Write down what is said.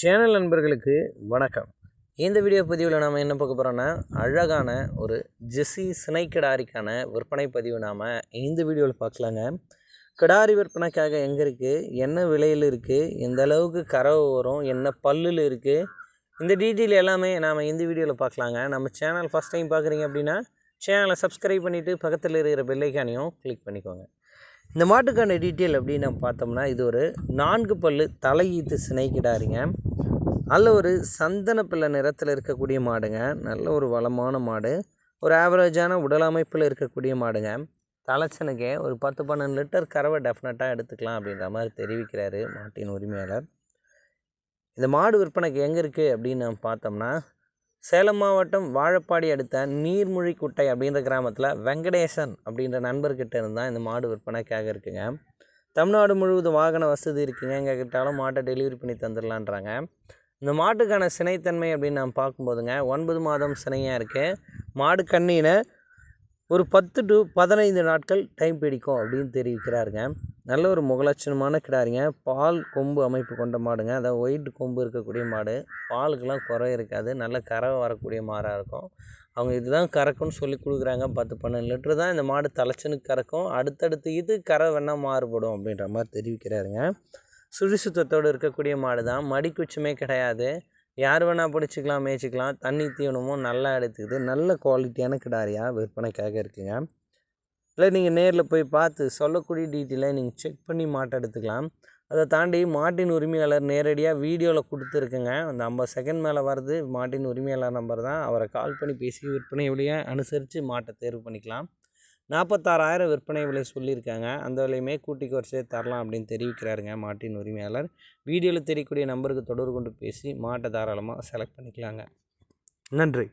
Channel நண்பர்களுக்கு வணக்கம். இந்த வீடியோ பதிவில் நாம் என்ன பார்க்க போகிறோன்னா அழகான ஒரு ஜெஸ்ஸி சினை கிடாரிக்கான விற்பனை பதிவு நாம் இந்த வீடியோவில் பார்க்கலாங்க. கிடாரி விற்பனைக்காக எங்கே இருக்குது என்ன விலையில் இருக்குது எந்த அளவுக்கு கறவை வரும்? என்ன பல்லில் இருக்குது இந்த டீட்டெயில் எல்லாமே நாம் இந்த வீடியோவில் பார்க்கலாங்க. நம்ம சேனல் ஃபஸ்ட் டைம் பார்க்குறீங்க அப்படின்னா சேனலை சப்ஸ்கிரைப் பண்ணிவிட்டு பக்கத்தில் இருக்கிற பெல்லைக்கானையும் கிளிக் பண்ணிக்கோங்க. இந்த மாட்டுக்கான டீட்டெயில் அப்படின்னு நம்ம பார்த்தோம்னா இது ஒரு நான்கு பல்லு தலையீத்து சினை கிடாரிங்க. நல்ல ஒரு சந்தன பிள்ளை நிறத்தில் இருக்கக்கூடிய மாடுங்க. நல்ல ஒரு வளமான மாடு. ஒரு ஆவரேஜான உடல் அமைப்பில் இருக்கக்கூடிய மாடுங்க. தலைச்சனுக்கே ஒரு பத்து பன்னெண்டு லிட்டர் கறவை டெஃபினட்டாக எடுத்துக்கலாம் அப்படின்ற மாதிரி தெரிவிக்கிறாரு மாட்டின் உரிமையாளர். இந்த மாடு விற்பனைக்கு எங்கே இருக்குது அப்படின்னு நம்ம பார்த்தோம்னா சேலம் மாவட்டம் வாழப்பாடி அடுத்த நீர்மொழிக்குட்டை அப்படின்ற கிராமத்தில் வெங்கடேசன் அப்படின்ற நண்பர்கிட்ட இருந்தால் இந்த மாடு விற்பனைக்காக இருக்குங்க. தமிழ்நாடு முழுவதும் வாகன வசதி இருக்குங்க. எங்கள் கிட்டாலும் மாட்டை டெலிவரி பண்ணி தந்துடலான்றாங்க. இந்த மாட்டுக்கான சினைத்தன்மை அப்படின்னு நாம் பார்க்கும்போதுங்க ஒன்பது மாதம் சினையாக இருக்குது மாடு கண்ணியில் ஒரு பத்து டு பதினைந்து நாட்கள் டைம் பிடிக்கும் அப்படின்னு தெரிவிக்கிறாருங்க. நல்ல ஒரு முகலட்சணமான கிடாரிங்க. பால் கொம்பு அமைப்பு கொண்ட மாடுங்க. அதாவது ஒயிட் கொம்பு இருக்கக்கூடிய மாடு. பாலுக்கெல்லாம் குறை இருக்காது. நல்ல கறவை வரக்கூடிய மாடாக இருக்கும். அவங்க இதுதான் கறக்கும்னு சொல்லி கொடுக்குறாங்க. பத்து பன்னெண்டு லிட்டரு தான் இந்த மாடு தலைச்சனுக்கு கறக்கும். அடுத்தடுத்து இது கரை வேணால் மாறுபடும் அப்படின்ற மாதிரி தெரிவிக்கிறாருங்க. சுழி சுத்தத்தோடு இருக்கக்கூடிய மாடு தான். மடிக்குச்சுமே கிடையாது. யார் வேணால் பிடிச்சிக்கலாம் மேய்ச்சிக்கலாம். தண்ணி தீவனமும் நல்லா எடுத்துக்குது. நல்ல குவாலிட்டியான கிடாரியாக விற்பனைக்காக இருக்குங்க. இல்லை நீங்கள் நேரில் போய் பார்த்து சொல்லக்கூடிய டீட்டெயிலை நீங்கள் செக் பண்ணி மாட்டை எடுத்துக்கலாம். அதை தாண்டி மாட்டின் உரிமையாளர் நேரடியாக வீடியோவில் கொடுத்துருக்குங்க. அந்த ஐம்பது செகண்ட் மேலே வருது மாட்டின் உரிமையாளர் நம்பர் தான். அவரை கால் பண்ணி பேசி விற்பனை வழியாக அனுசரித்து மாட்டை தேர்வு பண்ணிக்கலாம். நாற்பத்தாறாயிரம் விற்பனை விலை சொல்லியிருக்காங்க. அந்த விலையுமே கூட்டி குறைச்சே தரலாம் அப்படின்னு தெரிவிக்கிறாருங்க மாட்டின் உரிமையாளர். வீடியோவில் தெரியக்கூடிய நம்பருக்கு தொடர்பு கொண்டு பேசி மாட்டை தாராளமாக செலக்ட் பண்ணிக்கலாங்க. நன்றி.